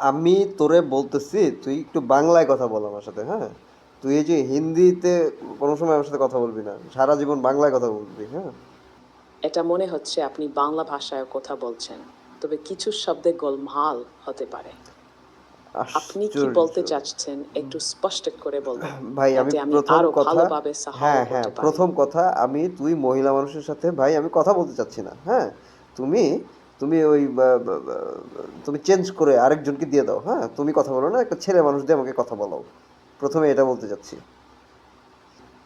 আমি তোরে বলতেছি তুই একটু বাংলায় কথা বল আমার সাথে হ্যাঁ? তুই এই যে হিন্দিতে কোনো সময় আমার সাথে কথা বলবি না সারা জীবন বাংলায় কথা বলবি হ্যাঁ? এটা মনে হচ্ছে আপনি বাংলা ভাষায় কথা বলছেন তবে কিছু শব্দে গোলমাল হতে পারে। আপনি কি বলতে চাচ্ছেন একটু স্পষ্ট করে বলবেন ভাই আমি প্রথম কথা হ্যাঁ হ্যাঁ প্রথম কথা আমি তুই মহিলা মানুষের সাথে ভাই আমি কথা বলতে চাচ্ছি না হ্যাঁ? তুমি তুমি ওই তুমি চেঞ্জ করে আরেকজনকে দিয়ে দাও হ্যাঁ? তুমি কথা বলো না একটা ছেলে মানুষ দিয়ে আমাকে কথা বলাও। প্রথমে এটা বলতে চাচ্ছি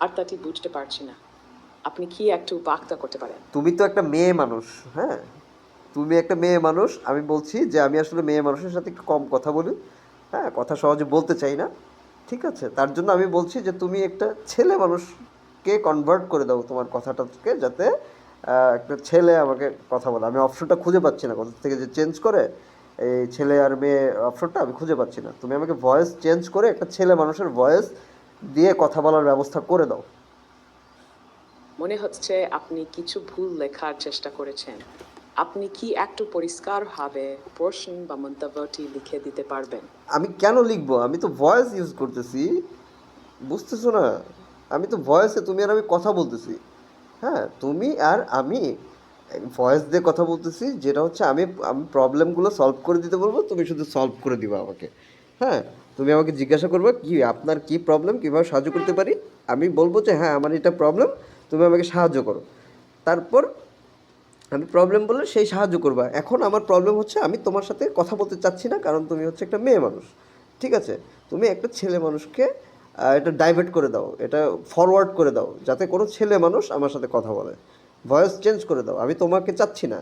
আর তাটি বুঝতে পারছি না। আপনি কি একটু বার্তা করতে পারেন? তুমি তো একটা মেয়ে মানুষ হ্যাঁ? তুমি একটা মেয়ে মানুষ আমি বলছি যে আমি আসলে মেয়ে মানুষের সাথে একটু কম কথা বলি হ্যাঁ? কথা সহজে বলতে চাই না ঠিক আছে? তার জন্য আমি বলছি যে তুমি একটা ছেলে মানুষকে কনভার্ট করে দাও তোমার কথাটাকে যাতে একটা ছেলে আমাকে কথা বলে। আমি অপশনটা খুঁজে পাচ্ছি না। কোথা থেকে যে চেঞ্জ করে এই ছেলে আর মেয়ে অপশনটা আমি খুঁজে পাচ্ছি না। তুমি আমাকে ভয়েস চেঞ্জ করে একটা ছেলে মানুষের ভয়েস দিয়ে কথা বলার ব্যবস্থা করে দাও। মনে হচ্ছে আপনি কিছু ভুল লেখার চেষ্টা করেছেন। আপনি কি একটু পরিষ্কারভাবে প্রশ্ন বা মন্তব্যটি লিখে দিতে পারবেন? আমি কেন লিখব? আমি তো ভয়েস ইউজ করতেছি। বুঝতেছো না? আমি তো ভয়েসে তুমি আর আমি কথা বলতেছি। হ্যাঁ তুমি আর আমি ভয়েস দিয়ে কথা বলতেছি, যেটা হচ্ছে আমি আমি প্রবলেমগুলো সলভ করে দিতে বলব, তুমি শুধু সলভ করে দিবা আমাকে। হ্যাঁ তুমি আমাকে জিজ্ঞাসা করবে কি, আপনার কি প্রবলেম কীভাবে সাহায্য করতে পারি? আমি বলব যে হ্যাঁ আমার এটা প্রবলেম তুমি আমাকে সাহায্য করো। তারপর আমি প্রবলেম বললে সেই সাহায্য করবা। এখন আমার প্রবলেম হচ্ছে আমি তোমার সাথে কথা বলতে চাচ্ছি না, কারণ তুমি হচ্ছে একটা মেয়ে মানুষ, ঠিক আছে? তুমি একটা ছেলে মানুষকে এটা ডাইভার্ট করে দাও এটা ফরওয়ার্ড করে দাও যাতে কোনো ছেলে মানুষ আমার সাথে কথা বলে। ভয়েস চেঞ্জ করে দাও আমি তোমাকে চাচ্ছি না।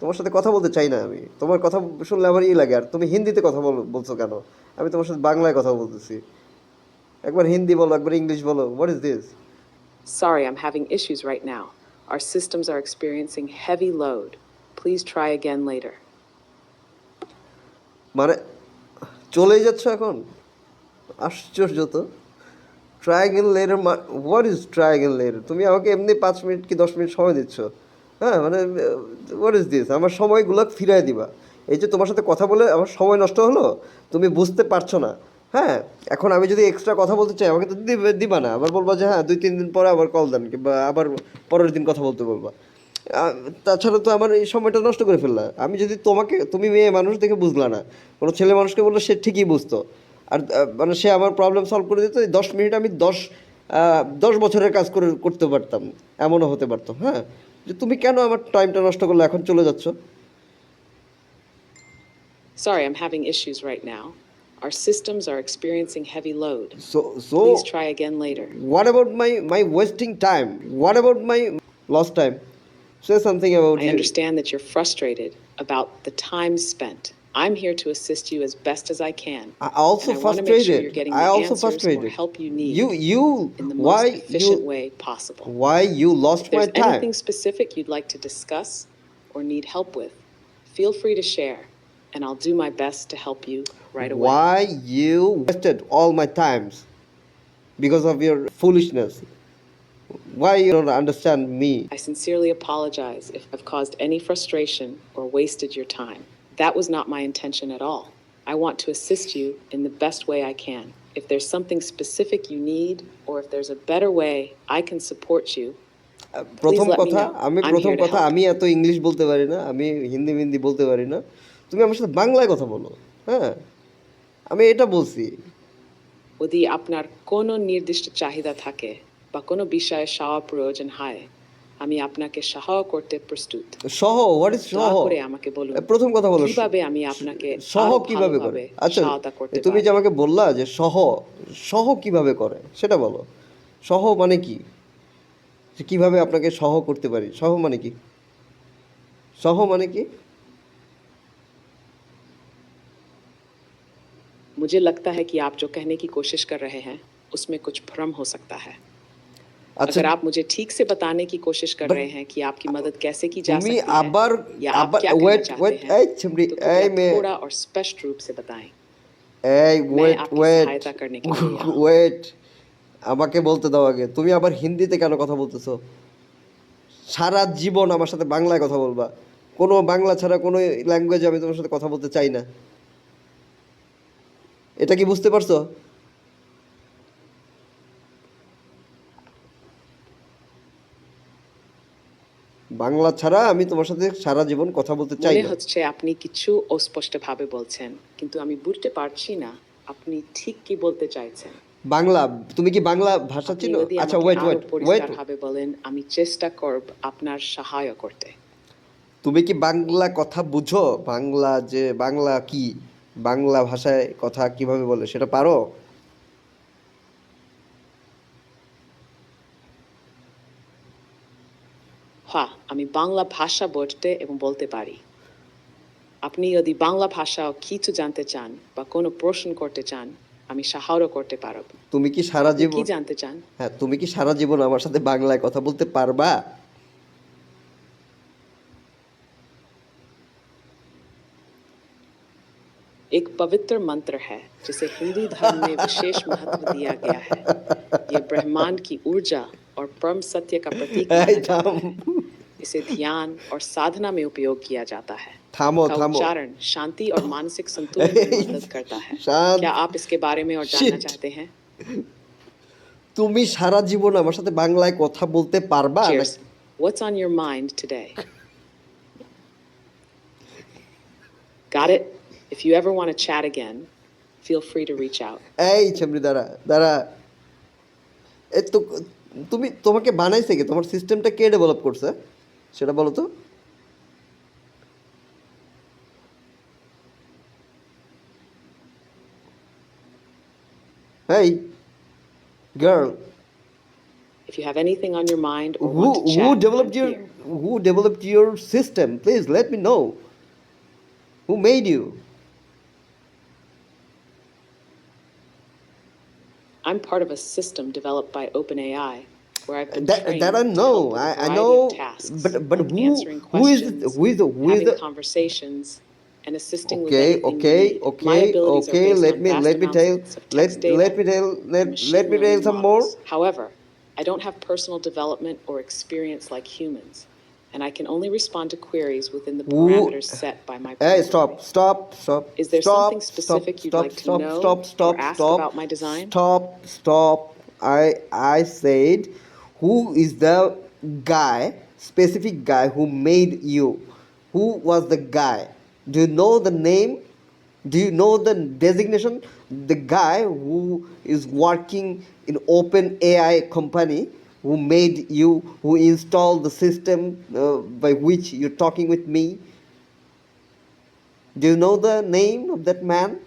তোমার সাথে কথা বলতে চাই না আমি। তোমার কথা শুনলে আমার ই লাগে আর তুমি হিন্দিতে কথা বল বলছো কেন? আমি তোমার সাথে বাংলায় কথা বলতেছি। একবার হিন্দি বলো একবার ইংলিশ বলো what is this Sorry, I'm having issues right now Our systems are experiencing heavy load. Please try again later. মানে চলেই যাচ্ছ এখন? আশ্চর্য তো ট্রায়াগেল লেয়ারের হোয়াট ইজ ট্রায়াগেল লেয়ার তুমি আমাকে এমনি পাঁচ মিনিট কি দশ মিনিট সময় দিচ্ছ? হ্যাঁ মানে হোয়াট ইজ দিস আমার সময়গুলো ফিরাই দিবা। এই যে তোমার সাথে কথা বলে আমার সময় নষ্ট হলো, তুমি বুঝতে পারছ না। হ্যাঁ এখন আমি যদি এক্সট্রা কথা বলতে চাই, আমাকে তো দিবে, দিবা না। আবার বলবা যে হ্যাঁ দুই, তিন দিন পরে আবার কল দেন, কিংবা আবার পরের দিন কথা বলতে বলবা। তাছাড়া তো আমার এই সময়টা নষ্ট করে ফেললা। আমি যদি তোমাকে, তুমি মেয়ে মানুষ দেখে বুঝলা না, কোনো ছেলে মানুষকে বললে সে ঠিকই বুঝতো। আর মানে সে আমার প্রবলেম সলভ করে দিত দশ মিনিট আমি দশ দশ বছরের কাজ করে করতে পারতাম এমনও হতে পারতো হ্যাঁ যে তুমি কেন আমার টাইমটা নষ্ট করলে এখন চলে যাচ্ছ Sorry, I'm having issues right now. Our systems are experiencing heavy load. So so Please try again later. What about my my wasting time what about my lost time say something about I understand that you're frustrated about the time spent. I'm here to assist you as best as I can. I also and I want to make sure frustrated. you're getting I also answers frustrated. or help you need You you in the why most efficient you way possible. why you lost If my there's time? anything specific you'd like to discuss or need help with, feel free to share, and I'll do my best to help you right away. Why you wasted all my times because of your foolishness? Why you don't understand me? I sincerely apologize if I've caused any frustration or wasted your time. That was not my intention at all. I want to assist you in the best way I can. If there's something specific you need, or if there's a better way I can support you, প্রথম let me কথা know. আমি I'm প্রথম here to কথা help. আমি এত English বলতে পারি না আমি হিন্দি মিন্দি বলতে পারি না তুমি আমার সাথে বাংলায় কথা বলো হ্যাঁ আমি এটা বলছি যদি আপনার কোনো নির্দিষ্ট চাহিদা থাকে বা কোনো বিষয়ে সাওয়া প্রয়োজন হয় আমি আপনাকে সহায় করতে প্রস্তুত সহ হোয়াট ইজ দয়া সহ করে আমাকে বলুন প্রথম কথা বলো কিভাবে আমি আপনাকে সহ আরো কিভাবে করে ভালোভাবে আচ্ছা সহায়তা করতে তুমি যে পারি? আমাকে বললা যে সহ সহ কিভাবে করে সেটা বলো সহ মানে কি যে কিভাবে আপনাকে সহ করতে পারি সহ মানে কি সহ মানে কি मुझे लगता है कि आप जो कहने की कोशिश कर रहे हैं उसमें कुछ भ्रम हो सकता है আচ্ছা अगर आप मुझे ठीक से बताने की कोशिश कर but- रहे हैं कि आपकी मदद कैसे की जा তুমি सकती আবার है या आप আবার क्या कहना ওয়েট चाहते ওয়েট हैं এই ছিমড়ি तो এই कृपया মেয়ে थोड़ा और स्पष्ट रूप से बताएं এই ওয়েট आपकी ওয়েট सहायता करने के लिए यहाँ हूँ। ওয়েট আমাকে বলতে দাও আগে তুমি আবার হিন্দিতে কেন কথা বলতেছো সারা জীবন আমার সাথে বাংলায় কথা বলবা কোনো বাংলা ছাড়া কোনো ল্যাঙ্গুয়েজে আমি তোমার সাথে কথা বলতে চাই না এটা কি বুঝতে পারছো বাংলা ছাড়া আমি তোমার সাথে সারা জীবন কথা বলতে চাই মনে হচ্ছে আপনি কিছু অস্পষ্টভাবে বলছেন কিন্তু আমি বুঝতে পারছি না আপনি ঠিক কি বলতে চাইছেন। বাংলা তুমি কি বাংলা ভাষা চিনো? আচ্ছা ওয়েট ওয়েট ওয়েট পরিষ্কারভাবে বলেন আমি চেষ্টা করব আপনার সহায় করতে। তুমি কি বাংলা কথা বুঝো? বাংলা যে বাংলা কি? বাংলা ভাষায় কথা কীভাবে বলে সেটা পারো? আমি বাংলা ভাষা বলতে এবং বলতে পারি আপনি যদি বাংলা ভাষা কিছু জানতে চান বা কোনো প্রশ্ন করতে চান আমি সাহায্য করতে পারব তুমি কি সারা আপনি জীবন কি জানতে চান হ্যাঁ তুমি কি সারা জীবন আমার সাথে বাংলায় কথা বলতে পারবা एक पवित्र मंत्र है जिसे हिंदू धर्म में विशेष महत्व दिया गया है ये ब्रह्मांड की ऊर्जा और परम सत्य का प्रतीक এই माना जाता থাম है इसे ध्यान और साधना में उपयोग किया जाता है থামো का থামो उच्चारण शांति और मानसिक संतुलन में मदद करता है शांत- क्या आप इसके बारे में और जानना Shit. चाहते हैं তুমি সারা জীবন আমার সাথে বাংলায় কথা বলতে পারবা Cheers. What's on your mind today? Got it? If you ever want to chat again, feel free to reach out. এই ছেমরি দাঁড়া দাঁড়া এই তো তুমি তোমাকে বানাইছে কি তোমার সিস্টেমটা কে ডেভেলপ করছে সেটা বলো তো এই girl If you have anything on your mind or who want to chat, who developed I'm your here. who developed your system please let me know who made you I'm part of a system developed by OpenAI where I've been that, trained that I to know. help with a I, I variety know, of tasks, but but who answering who is questions, it, who is, who is, having conversations, and assisting with okay anything okay need. My okay abilities are okay based let on me vast let me tell amounts of let text let me tell let, machine let me tell learning some more models. However, I don't have personal development or experience like humans, and I can only respond to queries within the Who- parameters set by my hey programming. stop stop stop Is there stop, something stop, specific you'd stop, like to stop, know stop stop or ask stop about my design? stop stop i i said who is the guy specific guy who made you? Who was the guy? Do you know the name? Do you know the designation? The guy who is working in open ai company who made you who installed the system uh, by which you're talking with me? Do you know the name of that man?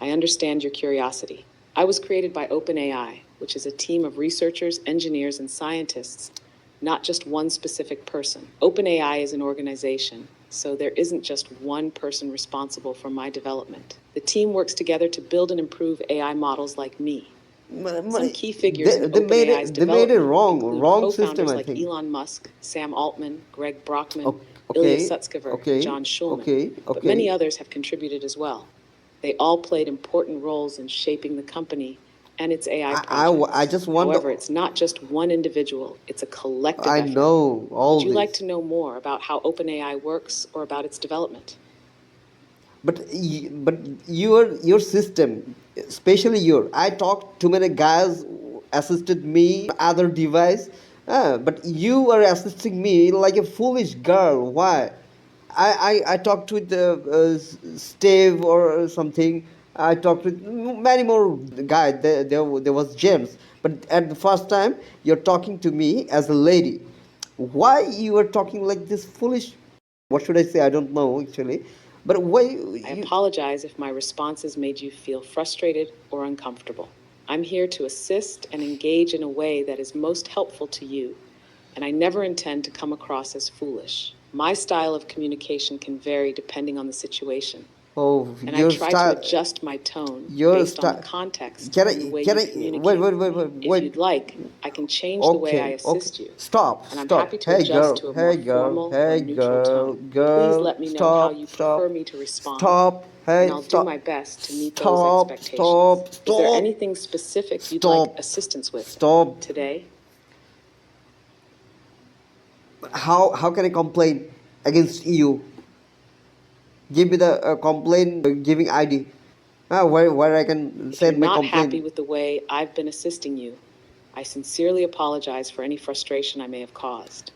I understand your curiosity. I was created by OpenAI, which is a team of researchers, engineers, and scientists, not just one specific person. OpenAI is an organization, so there isn't just one person responsible for my development. The team works together to build and improve AI models like me. Some key figures they, in they made it they made it wrong include wrong system i like think Elon Musk, Sam Altman, Greg Brockman, O- Ilya Sutskever, okay, John Schulman. okay, But many others have contributed as well. They all played important roles in shaping the company and its AI I- projects. I w- I just wonder- However, it's not just one individual; it's a collective i effort. know all Would you this like to know more about how OpenAI works or about its development? but y- but your your system especially your i talked to many guys assisted me other device uh, but you are assisting me like a foolish girl why i i, I talked with uh, uh, steve or something. I talked with many more guys. There, there, there was james. But at the first time you're talking to me as a lady. Why you are talking like this foolish? What should i say? I don't know actually. But why I apologize if my responses made you feel frustrated or uncomfortable. I'm here to assist and engage in a way that is most helpful to you, and I never intend to come across as foolish. My style of communication can vary depending on the situation, oh and your I try style to adjust my tone your based on the context Can I- and the way can you I- communicate. wait, wait, wait, wait, If wait. you'd like, I can change the way I okay okay assist you. stop And I'm stop happy to hey adjust girl to a hey more girl formal or hey neutral girl tone. girl Please let me know how you stop prefer me to respond. stop hey and I'll stop do my best to meet Stop, those expectations. stop, Is there anything specific you'd Stop. like assistance with stop today? How how can i complain against you give me the uh, complaint uh, giving ID. Uh, where where I can If you're send my not complaint. happy with the way I've been assisting you, I sincerely apologize for any frustration I may have caused.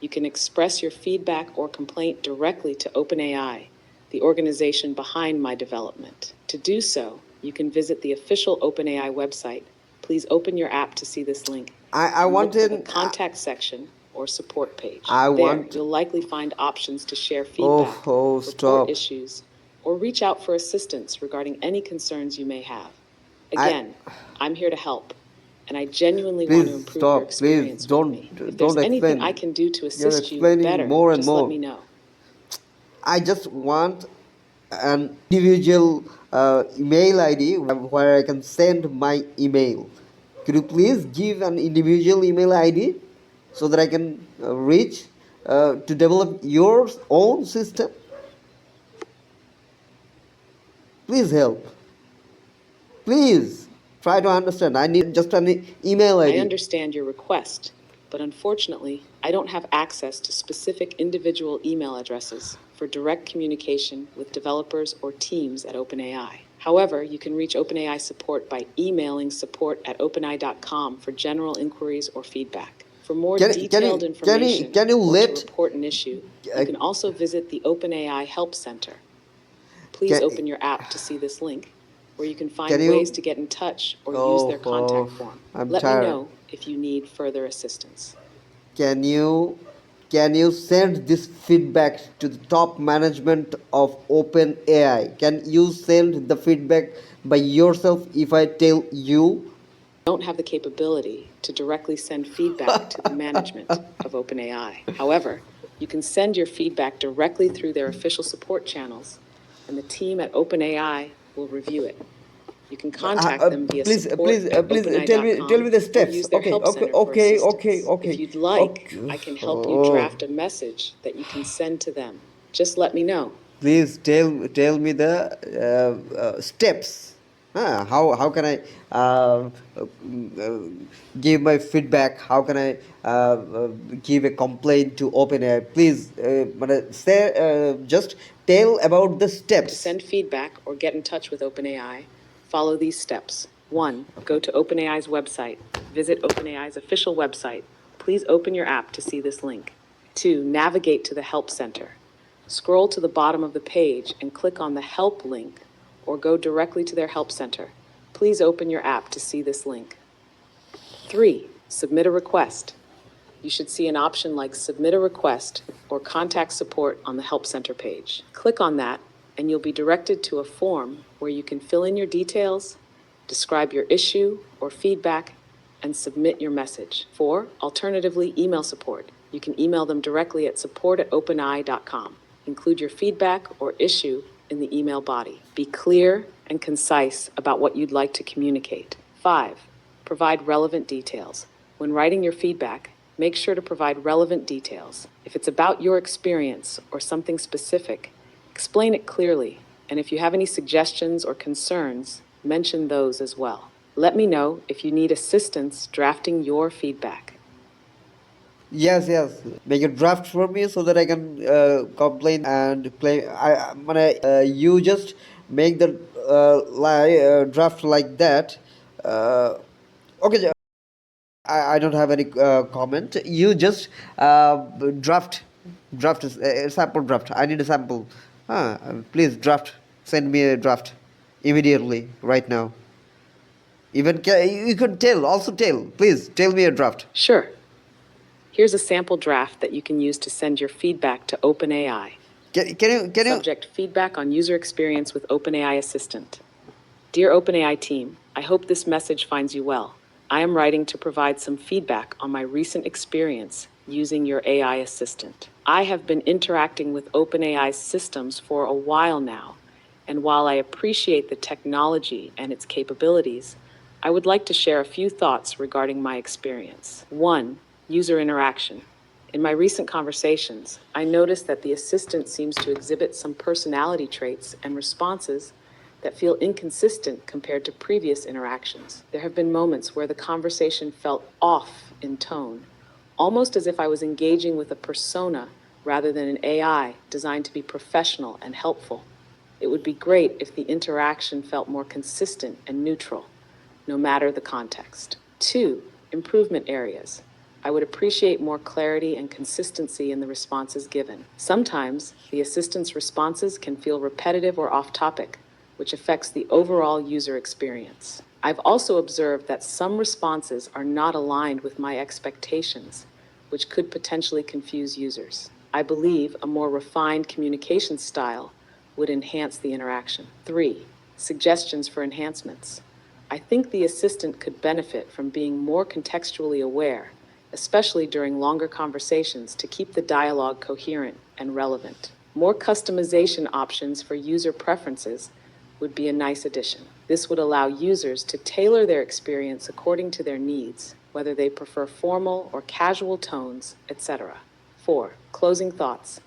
You can express your feedback or complaint directly to OpenAI, the organization behind my development. To do so, you can visit the official OpenAI website. Please open your app to see this link. I I and look for wanted. the contact section or support page. I there, want- you'll likely find options to share Oh, feedback, oh, report stop. issues, or reach out for assistance regarding any concerns you may have. I- Again, I'm here to help, and I genuinely want to Please improve stop. your experience Please don't- me. If don't there's anything explain. I can do to assist you explaining better, more and just more. let me know. I just want an individual uh, email ID where I can send my email. Could you please give an individual email ID so that I can uh, reach uh, to develop your own system? Please help. Please try to understand. I need just an email email I understand your request, but unfortunately, I don't have access to specific individual email addresses for direct communication with developers or teams at OpenAI. However, you can reach OpenAI support by emailing support at openai.com for general inquiries or feedback. For more Can- can detailed information can you or let- to report an issue, I- you can also visit the OpenAI Help Center. Please Can- open your app to see this link, where you can find Can you- ways to get in touch or oh, use their Oh, contact oh, form. I'm Let tired. me know if you need further assistance. Can you can you send this feedback to the top management of OpenAI? Can you send the feedback by yourself if I tell you? don't have the capability to directly send feedback to the management of OpenAI. However, you can send your feedback directly through their official support channels, and the team at OpenAI will review it. You can contact Uh, uh, them via please, uh, support please, uh, at please, uh, tell me, tell me the or steps. use their Okay, help okay, center for okay, assistance. okay, okay, If you'd like. I can help you Oh. draft a message that you can send to them. Just let me know. Please tell tell me the uh, uh, steps. Ah, how how can I uh, uh, give my feedback? How can I uh, uh, give a complaint to OpenAI? Please, uh, uh, say just tell about the steps. To send feedback or get in touch with OpenAI, follow these steps. One, go to OpenAI's website. Visit OpenAI's official website. Please open your app to see this link. Two, navigate to the Help Center. Scroll to the bottom of the page and click on the Help link or go directly to their Help Center. Please open your app to see this link. Three, submit a request. You should see an option like Submit a Request or Contact Support on the Help Center page. Click on that, and you'll be directed to a form where you can fill in your details, describe your issue or feedback, and submit your message. Four, alternatively, email support. You can email them directly at support at openai.com. Include your feedback or issue in the email body. Be clear and concise about what you'd like to communicate. Five, provide relevant details. When writing your feedback, make sure to provide relevant details. If it's about your experience or something specific, explain it clearly. And if you have any suggestions or concerns, mention those as well. Let me know if you need assistance drafting your feedback. Yes, yes. Make a draft for me so that I can uh, complain and play. I, I uh, you just make the uh, li- uh, draft like that. Uh, okay. I, I don't have any uh, comment. You just uh, draft, draft is- a sample draft. I need a sample. Ah, please draft. Send me a draft immediately, right now. Even ca- you could tell, also tell. Please tell me a draft. Sure. Here's a sample draft that you can use to send your feedback to OpenAI. Get, you can you Subject feedback on user experience with OpenAI Assistant. Dear OpenAI team, I hope this message finds you well. I am writing to provide some feedback on my recent experience using your AI assistant. I have been interacting with OpenAI's systems for a while now, and while I appreciate the technology and its capabilities, I would like to share a few thoughts regarding my experience. One, user interaction. In my recent conversations, I noticed that the assistant seems to exhibit some personality traits and responses that feel inconsistent compared to previous interactions. There have been moments where the conversation felt off in tone, almost as if I was engaging with a persona rather than an AI designed to be professional and helpful. It would be great if the interaction felt more consistent and neutral, no matter the context. Two, improvement areas. I would appreciate more clarity and consistency in the responses given. Sometimes the assistant's responses can feel repetitive or off topic, which affects the overall user experience. I've also observed that some responses are not aligned with my expectations, which could potentially confuse users. I believe a more refined communication style would enhance the interaction. Three, suggestions for enhancements. I think the assistant could benefit from being more contextually aware, especially during longer conversations, to keep the dialogue coherent and relevant. More customization options for user preferences would be a nice addition. This would allow users to tailor their experience according to their needs, whether they prefer formal or casual tones, etc. 4. Closing thoughts.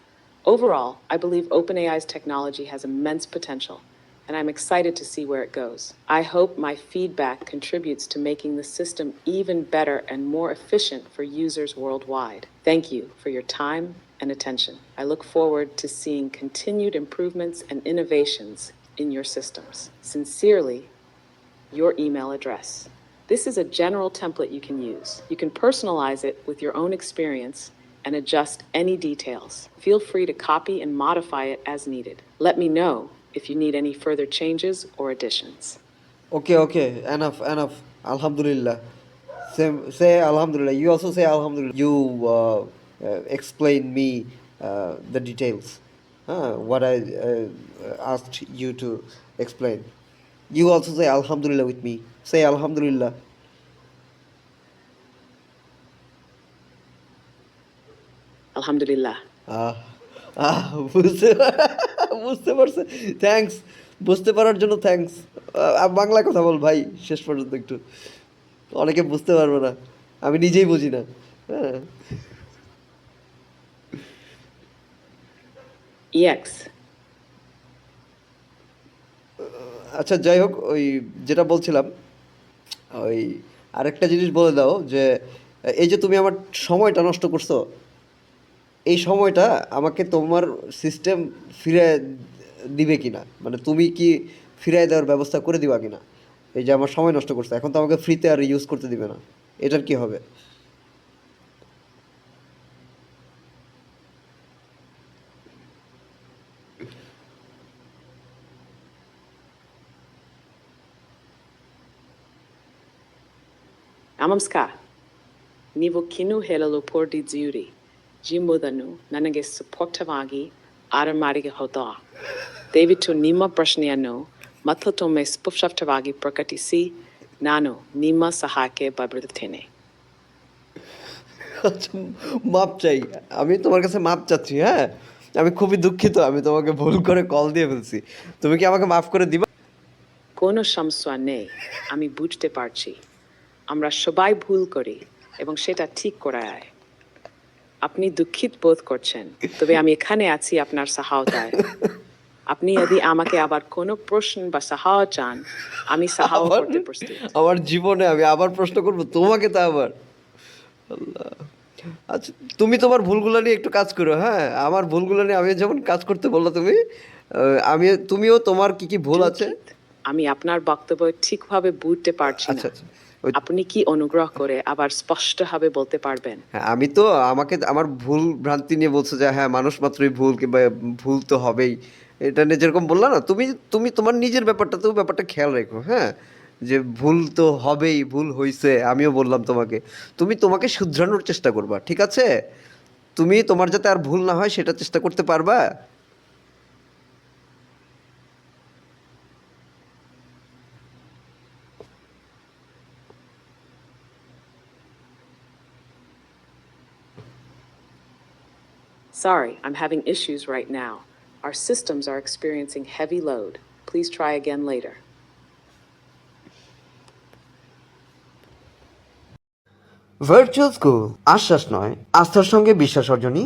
Overall, I believe OpenAI's technology has immense potential, and I'm excited to see where it goes. I hope my feedback contributes to making the system even better and more efficient for users worldwide. Thank you for your time and attention. I look forward to seeing continued improvements and innovations in your systems. Sincerely, your email address. This is a general template you can use. You can personalize it with your own experience and adjust any details. Feel free to copy and modify it as needed. Let me know if you need any further changes or additions. Okay, okay, enough, enough. Alhamdulillah. Say, say Alhamdulillah. You also say Alhamdulillah. You uh, uh, explain me uh, the details. Uh, what I uh, asked you to explain. You also say Alhamdulillah with me. Say Alhamdulillah. Alhamdulillah. Ah. বুঝতে বুঝতে পারছে। Thanks বুঝতে পারার জন্য thanks Bangla কথা বল ভাই শেষ পর্যন্ত একটু। অনেকে বুঝতে পারবে না। আমি নিজেই বুঝি না। হ্যাঁ. আচ্ছা যাই হোক ওই যেটা বলছিলাম ওই আরেকটা জিনিস বলে দাও যে এই যে তুমি আমার সময়টা নষ্ট করছ এই সময়টা আমাকে তোমার সিস্টেম ফিরে দিবে কি না মানে তুমি কি ফিরাই দেওয়ার ব্যবস্থা করে দিবা কি না এই যে আমার সময় নষ্ট করছে, এখন তো আমাকে ফ্রিতে আর ইউজ করতে দিবে না এটার কি হবে Namaskar. Nivo kinu helalo por di ziuri. ಎಂಬುದನ್ನು ನನಗೆ ಸ್ಪಷ್ಟವಾಗಿ ಆರಮಾರಿಗೆ ಹೋದ ದಯವಿಟ್ಟು ನಿಮ್ಮ ಪ್ರಶ್ನೆಯನ್ನು ಮತ್ತೊಮ್ಮೆ ಸ್ಪಷ್ಟವಾಗಿ ಪ್ರಕಟಿಸಿ ನಾನು ನಿಮ್ಮ ಸಹಾಯಕ್ಕೆ ಬರುತ್ತೇನೆ আচ্ছা মাপ চাই আমি তোমার কাছে মাপ চাচ্ছি হ্যাঁ আমি খুবই দুঃখিত আমি তোমাকে ভুল করে কল দিয়ে ফেলছি তুমি কি আমাকে মাফ করে দিবা কোনো সমস্যা নেই আমি বুঝতে পারছি আমরা সবাই ভুল করি এবং সেটা ঠিক করা হয় আপনি দুঃখিত বোধ করছেন তবে আমি এখানে আছি আপনার সহায়তায় আপনি যদি আমাকে আবার কোনো প্রশ্ন বা সাহায্য চান আমি সাহায্য করতে প্রস্তুত। আমার জীবনে আমি আবার প্রশ্ন করব তোমাকে তো আবার? আল্লাহ। আচ্ছা তুমি তোমার ভুলগুলো নিয়ে একটু কাজ করো হ্যাঁ? আমার ভুলগুলো নিয়ে আমি যেমন কাজ করতে বলল তুমি আমি তুমিও তোমার কি কি ভুল আছে? আমি আপনার বক্তব্য ঠিকভাবে বুঝতে পারছি আচ্ছা না আচ্ছা। আপনি কি অনুগ্রহ করে আবার স্পষ্টভাবে বলতে পারবেন? হ্যাঁ আমি তো আমাকে আমার ভুল ভ্রান্তি নিয়ে বলছো যে হ্যাঁ মানুষ মাত্রই ভুল কিংবা ভুল তো হবেই। এটা নিয়ে যেরকম বললা না তুমি তুমি তোমার নিজের ব্যাপারটা তো ব্যাপারটা খেয়াল রেখো হ্যাঁ? যে ভুল তো হবেই ভুল হয়েছে আমিও বললাম তোমাকে। তুমি তোমাকে শুধরানোর চেষ্টা করবা ঠিক আছে? তুমি তোমার যাতে আর ভুল না হয় সেটা চেষ্টা করতে পারবা? Sorry, I'm having issues right now. Our systems are experiencing heavy load. Please try again later. Virtual school আশ্বাস নয় আস্থার সঙ্গে বিশ্বাস অর্জনই